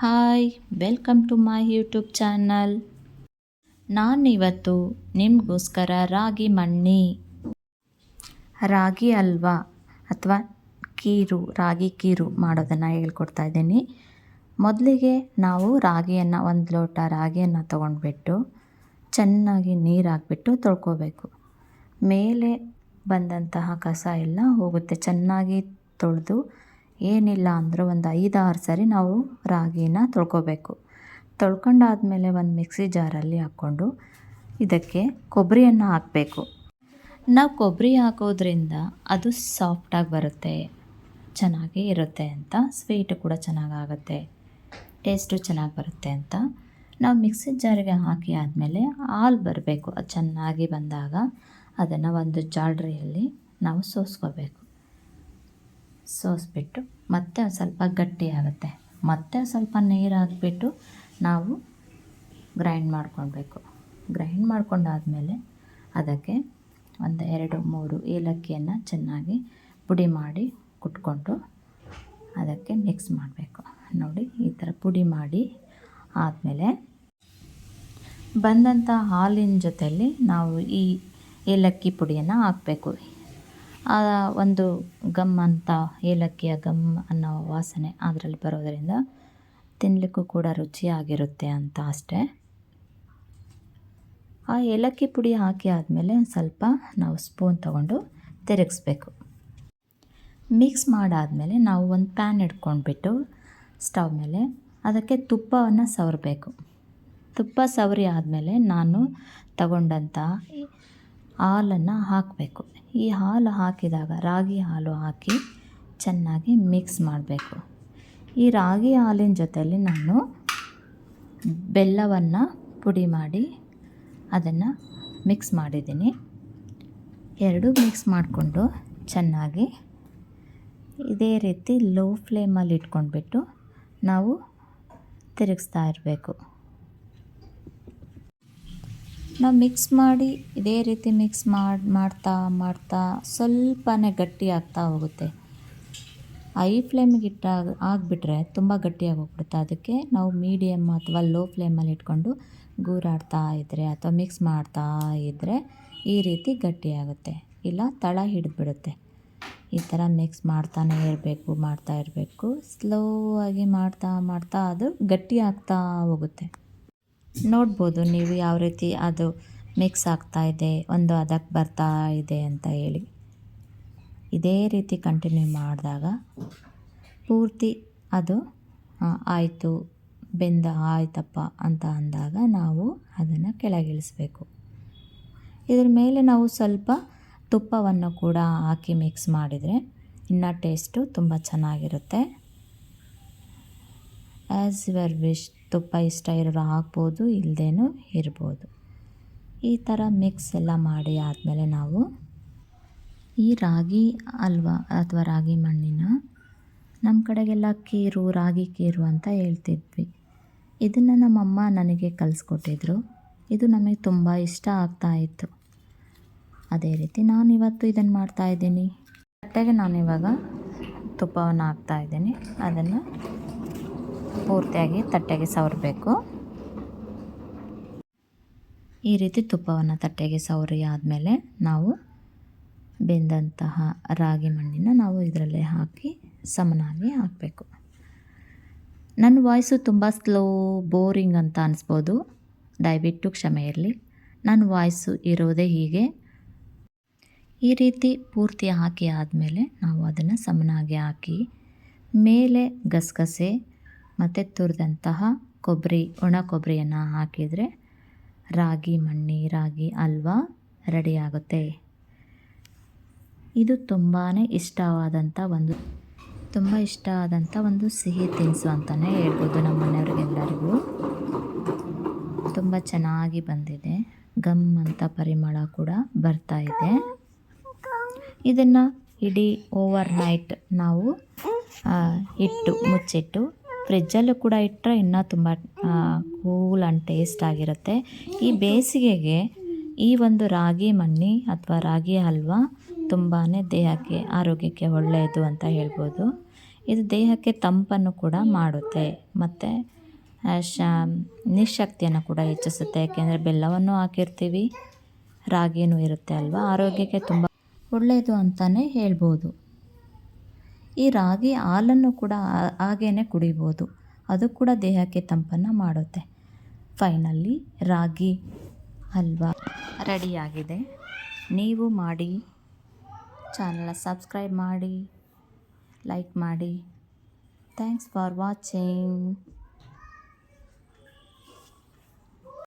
Hi, welcome to my YouTube channel. ನಾನಿವತ್ತು ನಿಮಗೋಸ್ಕರ ರಾಗಿ ಮಣ್ಣಿ. ರಾಗಿ ಹಲ್ವಾ ಅಥವಾ ಕೀರು, ರಾಗಿ ಕೀರು ಮಾಡೋದನ್ನು ಹೇಳ್ಕೊಡ್ತಾ ಇದ್ದೀನಿ. ಮೊದಲಿಗೆ ನಾವು ರಾಗಿಯನ್ನು ಒಂದು ಲೋಟ ರಾಗಿಯನ್ನು ತೊಗೊಂಡ್ಬಿಟ್ಟು ಚೆನ್ನಾಗಿ ನೀರು ಹಾಕ್ಬಿಟ್ಟು ತೊಳ್ಕೊಬೇಕು. ಮೇಲೆ ಬಂದಂತಹ ಕಸ ಎಲ್ಲ ಹೋಗುತ್ತೆ, ಚೆನ್ನಾಗಿ ತೊಳೆದು ಏನಿಲ್ಲ ಅಂದರೂ ಒಂದು ಐದಾರು ಸರಿ ನಾವು ರಾಗಿನ ತೊಳ್ಕೊಬೇಕು. ತೊಳ್ಕೊಂಡಾದಮೇಲೆ ಒಂದು ಮಿಕ್ಸಿ ಜಾರಲ್ಲಿ ಹಾಕ್ಕೊಂಡು ಇದಕ್ಕೆ ಕೊಬ್ಬರಿಯನ್ನು ಹಾಕಬೇಕು. ನಾವು ಕೊಬ್ಬರಿ ಹಾಕೋದ್ರಿಂದ ಅದು ಸಾಫ್ಟಾಗಿ ಬರುತ್ತೆ, ಚೆನ್ನಾಗಿ ಇರುತ್ತೆ ಅಂತ, ಸ್ವೀಟು ಕೂಡ ಚೆನ್ನಾಗಾಗುತ್ತೆ, ಟೇಸ್ಟು ಚೆನ್ನಾಗಿ ಬರುತ್ತೆ ಅಂತ ನಾವು ಮಿಕ್ಸಿ ಜಾರಿಗೆ ಹಾಕಿ ಆದಮೇಲೆ ಹಾಲು ಬರಬೇಕು. ಅದು ಚೆನ್ನಾಗಿ ಬಂದಾಗ ಅದನ್ನು ಒಂದು ಜಾಲ್ರಿಯಲ್ಲಿ ನಾವು ಸೋಸ್ಕೋಬೇಕು. ಸೋಸ್ಬಿಟ್ಟು ಮತ್ತೆ ಸ್ವಲ್ಪ ಗಟ್ಟಿ ಆಗುತ್ತೆ. ಮತ್ತೆ ಸ್ವಲ್ಪ ನೀರು ಹಾಕ್ಬಿಟ್ಟು ನಾವು ಗ್ರೈಂಡ್ ಮಾಡ್ಕೊಳ್ಬೇಕು. ಗ್ರೈಂಡ್ ಮಾಡ್ಕೊಂಡಾದಮೇಲೆ ಅದಕ್ಕೆ ಒಂದು ಎರಡು, ಮೂರು ಏಲಕ್ಕಿಯನ್ನು ಚೆನ್ನಾಗಿ ಪುಡಿ ಮಾಡಿ ಕುಟ್ಕೊಂಡು ಅದಕ್ಕೆ ಮಿಕ್ಸ್ ಮಾಡಬೇಕು. ನೋಡಿ, ಈ ಥರ ಪುಡಿ ಮಾಡಿ ಆದಮೇಲೆ ಬಂದಂಥ ಹಾಲಿನ ಜೊತೆಯಲ್ಲಿ ನಾವು ಈ ಏಲಕ್ಕಿ ಪುಡಿಯನ್ನು ಹಾಕಬೇಕು. ಆ ಒಂದು ಗಮ್ ಅಂತ ಏಲಕ್ಕಿಯ ಗಮ್ ಅನ್ನೋ ವಾಸನೆ ಅದರಲ್ಲಿ ಬರೋದರಿಂದ ತಿನ್ನಲಿಕ್ಕೂ ಕೂಡ ರುಚಿಯಾಗಿರುತ್ತೆ ಅಂತ ಅಷ್ಟೇ. ಆ ಏಲಕ್ಕಿ ಪುಡಿ ಹಾಕಿ ಆದಮೇಲೆ ಸ್ವಲ್ಪ ನಾವು ಸ್ಪೂನ್ ತಗೊಂಡು ತಿರುಗಿಸ್ಬೇಕು. ಮಿಕ್ಸ್ ಮಾಡಾದಮೇಲೆ ನಾವು ಒಂದು ಪ್ಯಾನ್ ಇಟ್ಕೊಂಡ್ಬಿಟ್ಟು ಸ್ಟವ್ ಮೇಲೆ ಅದಕ್ಕೆ ತುಪ್ಪವನ್ನು ಸವರಬೇಕು. ತುಪ್ಪ ಸವರಿ ಆದಮೇಲೆ ನಾನು ತಗೊಂಡಂಥ ಹಾಲನ್ನು ಹಾಕಬೇಕು. ಈ ಹಾಲು ಹಾಕಿದಾಗ ರಾಗಿ ಹಾಲು ಹಾಕಿ ಚೆನ್ನಾಗಿ ಮಿಕ್ಸ್ ಮಾಡಬೇಕು. ಈ ರಾಗಿ ಹಾಲಿನ ಜೊತೆಯಲ್ಲಿ ನಾನು ಬೆಲ್ಲವನ್ನು ಪುಡಿ ಮಾಡಿ ಅದನ್ನು ಮಿಕ್ಸ್ ಮಾಡಿದ್ದೀನಿ. ಎರಡೂ ಮಿಕ್ಸ್ ಮಾಡಿಕೊಂಡು ಚೆನ್ನಾಗಿ ಇದೇ ರೀತಿ ಲೋ ಫ್ಲೇಮಲ್ಲಿ ಇಟ್ಕೊಂಡ್ಬಿಟ್ಟು ನಾವು ತಿರುಗಿಸ್ತಾ ಇರಬೇಕು. ನಾವು ಮಿಕ್ಸ್ ಮಾಡಿ ಇದೇ ರೀತಿ ಮಿಕ್ಸ್ ಮಾಡಿ, ಮಾಡ್ತಾ ಮಾಡ್ತಾ ಸ್ವಲ್ಪನೇ ಗಟ್ಟಿ ಆಗ್ತಾ ಹೋಗುತ್ತೆ. ಐ ಫ್ಲೇಮಿಗೆ ಇಟ್ಟಾಗ ಆಗಿಬಿಟ್ರೆ ತುಂಬ ಗಟ್ಟಿಯಾಗಿ ಹೋಗ್ಬಿಡುತ್ತೆ. ಅದಕ್ಕೆ ನಾವು ಮೀಡಿಯಮ್ ಅಥವಾ ಲೋ ಫ್ಲೇಮಲ್ಲಿ ಇಟ್ಕೊಂಡು ಗೂರಾಡ್ತಾ ಇದ್ದರೆ ಅಥವಾ ಮಿಕ್ಸ್ ಮಾಡ್ತಾ ಇದ್ದರೆ ಈ ರೀತಿ ಗಟ್ಟಿಯಾಗುತ್ತೆ ಇಲ್ಲ ತಳ ಹಿಡಿದ್ಬಿಡುತ್ತೆ. ಈ ಥರ ಮಿಕ್ಸ್ ಮಾಡ್ತಾನೆ ಇರಬೇಕು, ಮಾಡ್ತಾ ಇರಬೇಕು. ಸ್ಲೋ ಆಗಿ ಮಾಡ್ತಾ ಮಾಡ್ತಾ ಅದು ಗಟ್ಟಿ ಆಗ್ತಾ ಹೋಗುತ್ತೆ. ನೋಡ್ಬೋದು ನೀವು ಯಾವ ರೀತಿ ಅದು ಮಿಕ್ಸ್ ಆಗ್ತಾ ಇದೆ, ಒಂದು ಅದಕ್ಕೆ ಬರ್ತಾ ಇದೆ ಅಂತ ಹೇಳಿ. ಇದೇ ರೀತಿ ಕಂಟಿನ್ಯೂ ಮಾಡಿದಾಗ ಪೂರ್ತಿ ಅದು ಆಯಿತು, ಬೆಂದ ಆಯ್ತಪ್ಪ ಅಂತ ಅಂದಾಗ ನಾವು ಅದನ್ನು ಕೆಳಗಿಳಿಸ್ಬೇಕು. ಇದ್ರ ಮೇಲೆ ನಾವು ಸ್ವಲ್ಪ ತುಪ್ಪವನ್ನು ಕೂಡ ಹಾಕಿ ಮಿಕ್ಸ್ ಮಾಡಿದರೆ ಇನ್ನೂ ಟೇಸ್ಟು ತುಂಬ ಚೆನ್ನಾಗಿರುತ್ತೆ. ಆ್ಯಸ್ ಯುವರ್ ವಿಶ್ ತುಪ್ಪ ಇಷ್ಟ ಇರೋರು ಹಾಕ್ಬೋದು ಇಲ್ಲದೇನೂ ಇರ್ಬೋದು. ಈ ಥರ ಮಿಕ್ಸ್ ಎಲ್ಲ ಮಾಡಿ ಆದಮೇಲೆ ನಾವು ಈ ರಾಗಿ ಹಲ್ವ ಅಥವಾ ರಾಗಿ ಮಣ್ಣಿನ ನಮ್ಮ ಕಡೆಗೆಲ್ಲ ಕೀರು, ರಾಗಿ ಕೀರು ಅಂತ ಹೇಳ್ತಿದ್ವಿ. ಇದನ್ನು ನಮ್ಮಮ್ಮ ನನಗೆ ಕಲಿಸ್ಕೊಟ್ಟಿದ್ರು. ಇದು ನಮಗೆ ತುಂಬ ಇಷ್ಟ ಆಗ್ತಾ ಇತ್ತು. ಅದೇ ರೀತಿ ನಾನಿವತ್ತು ಇದನ್ನು ಮಾಡ್ತಾಯಿದ್ದೀನಿ ತಟ್ಟೆಗೆ ನಾನಿವಾಗ ತುಪ್ಪವನ್ನು ಹಾಕ್ತಾಯಿದ್ದೀನಿ ಅದನ್ನು ಪೂರ್ತಿಯಾಗಿ ತಟ್ಟೆಗೆ ಸವರಬೇಕು. ಈ ರೀತಿ ತುಪ್ಪವನ್ನು ತಟ್ಟೆಗೆ ಸವರಿ ಆದಮೇಲೆ ನಾವು ಬೆಂದಂತಹ ರಾಗಿ ಮಣ್ಣಿನ ನಾವು ಇದರಲ್ಲೇ ಹಾಕಿ ಸಮನಾಗಿ ಹಾಕಬೇಕು. ನನ್ನ ವಾಯ್ಸು ತುಂಬ ಸ್ಲೋ ಬೋರಿಂಗ್ ಅಂತ ಅನಿಸ್ಬೋದು. ದಯವಿಟ್ಟು ಕ್ಷಮೆ ಇರಲಿ. ನನ್ನ ವಾಯ್ಸು ಇರೋದೇ ಹೀಗೆ. ಈ ರೀತಿ ಪೂರ್ತಿ ಹಾಕಿ ಆದಮೇಲೆ ನಾವು ಅದನ್ನು ಸಮನಾಗಿ ಹಾಕಿ ಮೇಲೆ ಗಸಗಸೆ ಮತ್ತು ತುರಿದಂತಹ ಕೊಬ್ಬರಿ, ಒಣ ಕೊಬ್ಬರಿಯನ್ನು ಹಾಕಿದರೆ ರಾಗಿ, ಮಣ್ಣಿ, ರಾಗಿ ಹಲ್ವಾ ರೆಡಿಯಾಗುತ್ತೆ ಇದು ತುಂಬಾ ಇಷ್ಟವಾದಂಥ ಒಂದು, ತುಂಬ ಇಷ್ಟ ಆದಂಥ ಒಂದು ಸಿಹಿ ತಿನಿಸು ಅಂತಲೇ ಹೇಳ್ಬೋದು ನಮ್ಮ ಮನೆಯವ್ರಿಗೆಲ್ಲರಿಗೂ ತುಂಬ ಚೆನ್ನಾಗಿ ಬಂದಿದೆ. ಗಮ್ ಅಂತ ಪರಿಮಳ ಕೂಡ ಬರ್ತಾ ಇದೆ. ಇದನ್ನು ಇಡೀ ಓವರ್ ನೈಟ್ ನಾವು ಇಟ್ಟು, ಮುಚ್ಚಿಟ್ಟು ಫ್ರಿಜ್ಜಲ್ಲೂ ಕೂಡ ಇಟ್ಟರೆ ಇನ್ನೂ ತುಂಬ ಕೂಲ್ ಆ್ಯಂಡ್ ಟೇಸ್ಟ್ ಆಗಿರುತ್ತೆ. ಈ ಬೇಸಿಗೆಗೆ ಈ ಒಂದು ರಾಗಿ ಮಣ್ಣಿ ಅಥವಾ ರಾಗಿ ಹಲ್ವ ತುಂಬಾ ದೇಹಕ್ಕೆ, ಆರೋಗ್ಯಕ್ಕೆ ಒಳ್ಳೆಯದು ಅಂತ ಹೇಳ್ಬೋದು. ಇದು ದೇಹಕ್ಕೆ ತಂಪನ್ನು ಕೂಡ ಮಾಡುತ್ತೆ. ಮತ್ತು ಶ, ನಿಶಕ್ತಿಯನ್ನು ಕೂಡ ಹೆಚ್ಚಿಸುತ್ತೆ. ಯಾಕೆಂದರೆ ಬೆಲ್ಲವನ್ನು ಹಾಕಿರ್ತೀವಿ, ರಾಗಿನೂ ಇರುತ್ತೆ ಅಲ್ವಾ? ಆರೋಗ್ಯಕ್ಕೆ ತುಂಬ ಒಳ್ಳೆಯದು ಅಂತಲೇ ಹೇಳ್ಬೋದು. ಈ ರಾಗಿ ಹಾಲನ್ನು ಕೂಡ ಹಾಗೇ ಕುಡಿಬೋದು. ಅದು ಕೂಡ ದೇಹಕ್ಕೆ ತಂಪನ್ನು ಮಾಡುತ್ತೆ. ಫೈನಲಿ ರಾಗಿ ಹಲ್ವಾ ರೆಡಿಯಾಗಿದೆ. ನೀವು ಮಾಡಿ, ಚಾನಲ್ನ ಸಬ್ಸ್ಕ್ರೈಬ್ ಮಾಡಿ, ಲೈಕ್ ಮಾಡಿ. Thanks for watching.